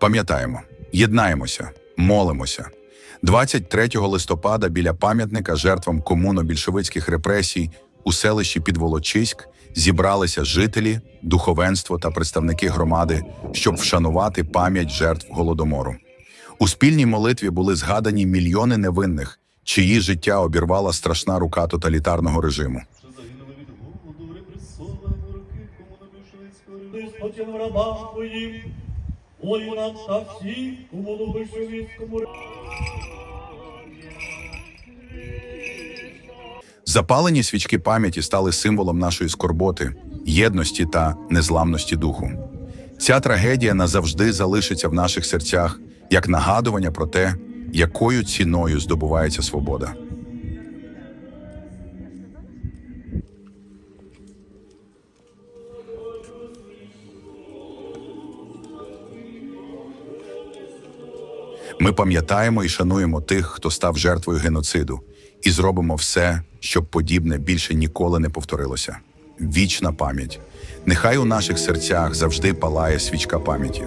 Пам'ятаємо, єднаємося, молимося. 23 листопада біля пам'ятника жертвам комуно-більшовицьких репресій у селищі Підволочиськ зібралися жителі, духовенство та представники громади, щоб вшанувати пам'ять жертв голодомору. У спільній молитві були згадані мільйони невинних, чиї життя обірвала страшна рука тоталітарного режиму. загинули роки комунобільшовицького Спотім твоїм, воїнам та всім комунобільшовицькому Запалені свічки пам'яті стали символом нашої скорботи, єдності та незламності духу. Ця трагедія назавжди залишиться в наших серцях як нагадування про те, якою ціною здобувається свобода. Ми пам'ятаємо і шануємо тих, хто став жертвою геноциду, і зробимо все, щоб подібне більше ніколи не повторилося. Вічна пам'ять. Нехай у наших серцях завжди палає свічка пам'яті.